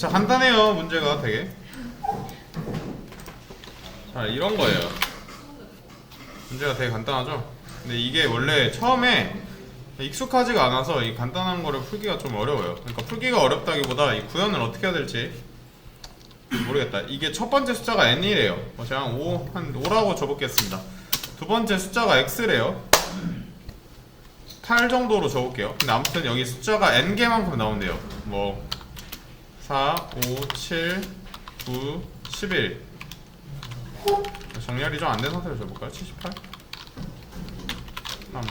자 간단해요 문제가 되게. 자 이런 거예요. 문제가 되게 간단하죠? 근데 이게 원래 처음에 익숙하지가 않아서 이 간단한 거를 풀기가 좀 어려워요. 그러니까 풀기가 어렵다기보다 이 구현을 어떻게 해야 될지 모르겠다. 이게 첫 번째 숫자가 n이래요. 어, 제가 한 5, 한 5라고 줘보겠습니다. 두 번째 숫자가 x래요. 8 정도로 적을게요. 근데 아무튼 여기 숫자가 n개만큼 나온대요. 뭐 4, 5, 7, 9, 11 정렬이 좀 안 된 상태로 적어볼까요? 78? 3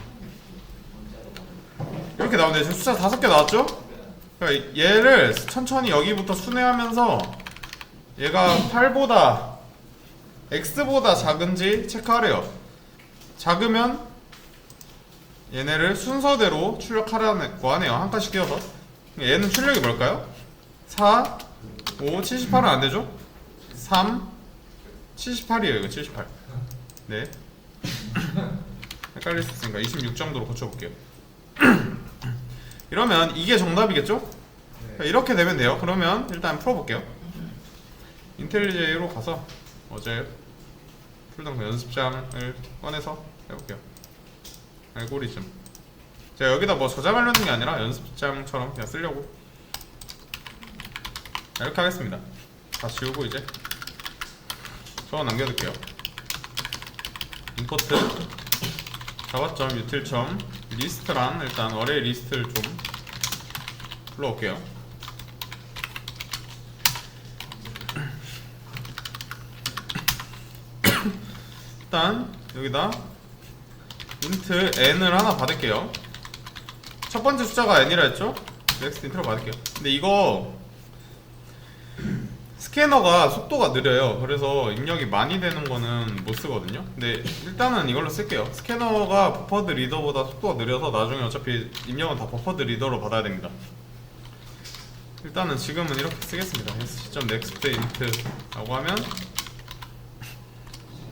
이렇게 나오는데 지금 숫자 다섯 개 나왔죠? 그러니까 얘를 천천히 여기부터 순회하면서 얘가 8보다 x보다 작은지 체크하래요. 작으면 얘네를 순서대로 출력하라고 하네요. 한 칸씩 끼워서. 얘는 출력이 뭘까요? 4, 5, 78은 안 되죠? 3, 78이에요. 이거 78. 네. 헷갈릴 수 있으니까 26 정도로 고쳐볼게요. 이러면 이게 정답이겠죠? 자, 이렇게 되면 돼요. 그러면 일단 풀어볼게요. 인텔리제이로 가서 어제 풀던 그 연습장을 꺼내서 해볼게요. 알고리즘. 제가 여기다 뭐 저장하려는 게 아니라 연습장처럼 그냥 쓰려고. 자, 이렇게 하겠습니다. 다 지우고 이제 저거 남겨둘게요. 임포트 자바점 유틸점 리스트란 일단 어레이 리스트를 좀 불러올게요. 일단 여기다 인트 n을 하나 받을게요. 첫 번째 숫자가 n이라 했죠? 넥스트 인트로 받을게요. 근데 이거 스캐너가 속도가 느려요. 그래서 입력이 많이 되는 거는 못 쓰거든요. 근데 일단은 이걸로 쓸게요. 스캐너가 버퍼드 리더보다 속도가 느려서 나중에 어차피 입력은 다 버퍼드 리더로 받아야 됩니다. 일단은 지금은 이렇게 쓰겠습니다. s.next int라고 하면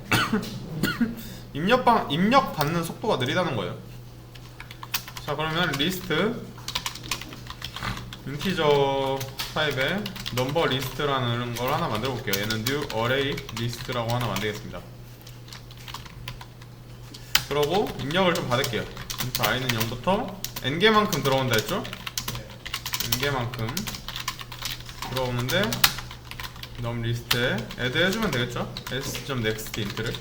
입력 방 입력 받는 속도가 느리다는 거예요. 자 그러면 리스트 인티저 타입의 넘버 리스트라는 걸 하나 만들어 볼게요. 얘는 new array list라고 하나 만들겠습니다. 그러고 입력을 좀 받을게요. int i는 0부터 n 개만큼 들어온다 했죠? n 개만큼 들어오는데 num 리스트에 add 해주면 되겠죠? s.next int를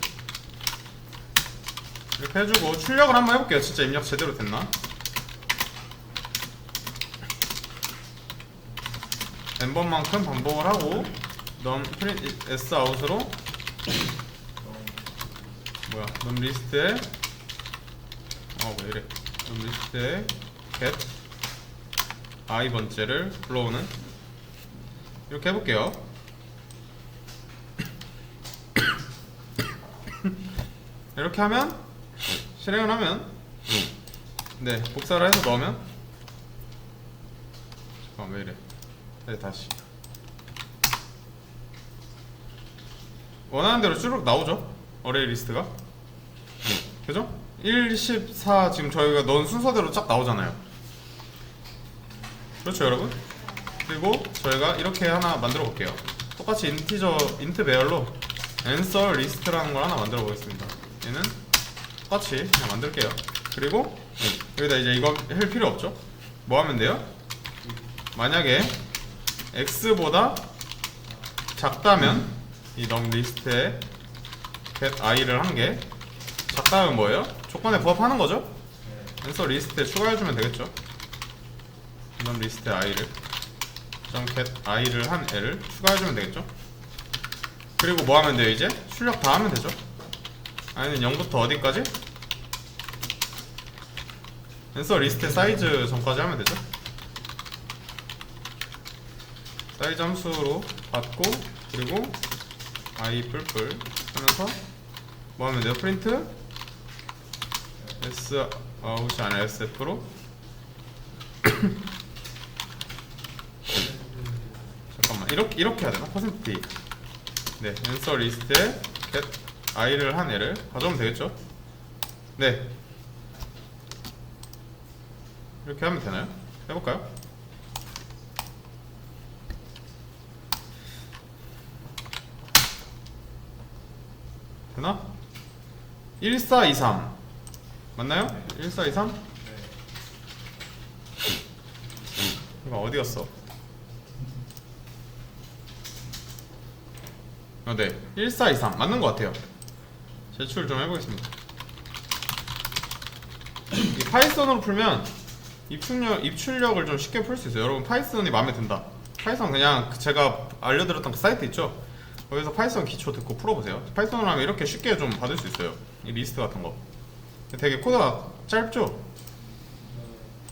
이렇게 해주고 출력을 한번 해볼게요. 진짜 입력 제대로 됐나? N번만큼 반복을 하고 num print s out으로 뭐야 num 리스트에 어왜 이래? num 리스트에 get i 번째를 불러오는. 이렇게 해볼게요. 이렇게 하면 실행을 하면 네 복사를 해서 넣으면 잠깐 왜 이래 네 다시 원하는 대로 쭉 나오죠 어레이 리스트가 그죠? 1, 10, 4 지금 저희가 넣은 순서대로 쫙 나오잖아요 그렇죠 여러분? 그리고 저희가 이렇게 하나 만들어 볼게요 똑같이 인티저 인트 배열로 answer list라는 걸 하나 만들어 보겠습니다 얘는 똑같이 그냥 만들게요. 그리고 여기다 이제 이거 할 필요 없죠? 뭐 하면 돼요? 만약에 x보다 작다면 이 num 리스트에 get i를 한개 작다면 뭐예요? 조건에 부합하는 거죠? answer 리스트에 추가해주면 되겠죠? num 리스트에 i를 get i를 한 애를 추가해주면 되겠죠? 그리고 뭐 하면 돼요 이제? 출력 다 하면 되죠? 아니는 0부터 어디까지? 앤서 리스트 사이즈 전까지 하면 되죠? 사이즈 함수로 받고 그리고 i 뿔뿔 하면서 뭐 하면 돼요? 프린트 s 아웃이 아니라 sf로 잠깐만 이렇게 이렇게 해야 되나? 퍼센트 네 앤서 리스트에 get i를 한 애를 가져오면 되겠죠? 네 이렇게 하면 되나요? 해볼까요? 맞나? 1423 맞나요? 1423? 이거 어디였어? 어, 네. 1423 맞는 것 같아요. 제출 좀 해보겠습니다. 이 파이썬으로 풀면 입출력, 입출력을 좀 쉽게 풀 수 있어요. 여러분 파이썬이 마음에 든다. 파이썬 그냥 제가 알려드렸던 그 사이트 있죠? 거기서 파이썬 기초 듣고 풀어보세요. 파이썬으로 하면 이렇게 쉽게 좀 받을 수 있어요. 이 리스트 같은 거. 되게 코드가 짧죠?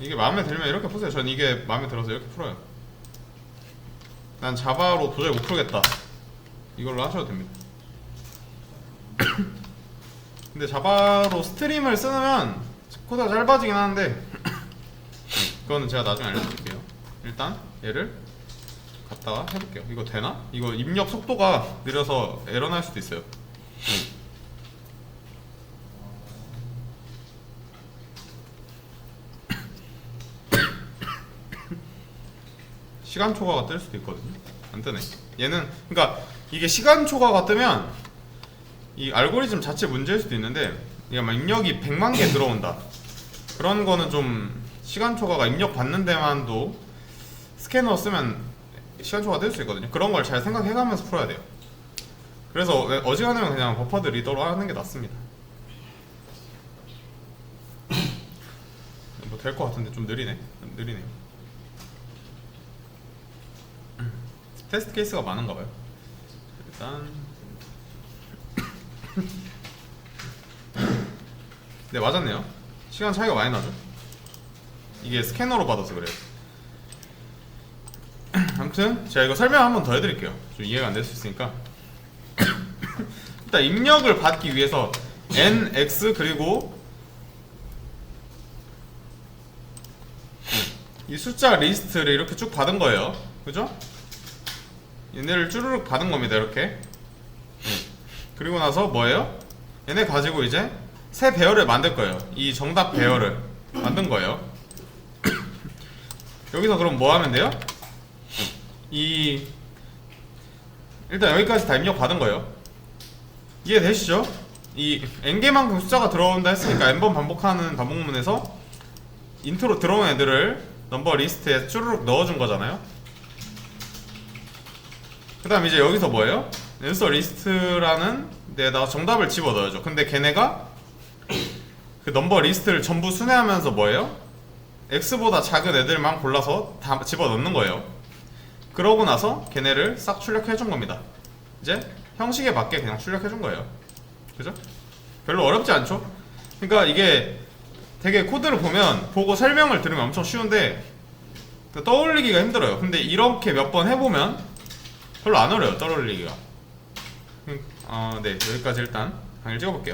이게 마음에 들면 이렇게 푸세요. 전 이게 마음에 들어서 이렇게 풀어요. 난 자바로 도저히 못 풀겠다. 이걸로 하셔도 됩니다. 근데 자바로 스트림을 쓰면 코드가 짧아지긴 하는데 그거는 제가 나중에 알려드릴게요. 일단 얘를 갖다가 해볼게요. 이거 되나? 이거 입력 속도가 느려서 에러 날 수도 있어요. 시간 초과가 뜰 수도 있거든요. 안 뜨네. 얘는 그러니까 이게 시간 초과가 뜨면 이 알고리즘 자체 문제일 수도 있는데 이게 막 입력이 100만 개 들어온다. 그런 거는 좀 시간 초과가 입력 받는 데만도 스캐너 쓰면 시간 초과 뜰수 있거든요. 그런 걸 잘 생각해가면서 풀어야 돼요. 그래서 어지간하면 그냥 버퍼드 리더로 하는 게 낫습니다. 뭐 될 것 같은데 좀 느리네. 좀 느리네요. 테스트 케이스가 많은가 봐요. 일단 네 맞았네요. 시간 차이가 많이 나죠. 이게 스캐너로 받아서 그래요. 아무튼 제가 이거 설명 한번 더 해드릴게요. 좀 이해가 안 될 수 있으니까. 일단 입력을 받기 위해서 n, x 그리고 이 숫자 리스트를 이렇게 쭉 받은 거예요. 그죠? 얘네를 쭈르륵 받은 겁니다. 이렇게. 그리고 나서 뭐예요? 얘네 가지고 이제 새 배열을 만들 거예요. 이 정답 배열을 만든 거예요. 여기서 그럼 뭐 하면 돼요? 이 일단 여기까지 다 입력 받은 거예요. 이해되시죠? 이 n개만큼 숫자가 들어온다 했으니까 n번 반복하는 반복문에서 인트로 들어온 애들을 넘버 리스트에 쭈르륵 넣어준 거잖아요. 그 다음 이제 여기서 뭐예요? 앤서 리스트라는 데다가 정답을 집어 넣어야죠. 근데 걔네가 그 넘버 리스트를 전부 순회하면서 뭐예요? x보다 작은 애들만 골라서 다 집어 넣는 거예요. 그러고 나서 걔네를 싹 출력해 준 겁니다. 이제 형식에 맞게 그냥 출력해 준 거예요. 그죠? 별로 어렵지 않죠? 그러니까 이게 되게 코드를 보면 보고 설명을 들으면 엄청 쉬운데 그 떠올리기가 힘들어요. 근데 이렇게 몇 번 해보면 별로 안 어려요. 떠올리기가. 음, 어, 네 여기까지 일단 강의를 찍어볼게요.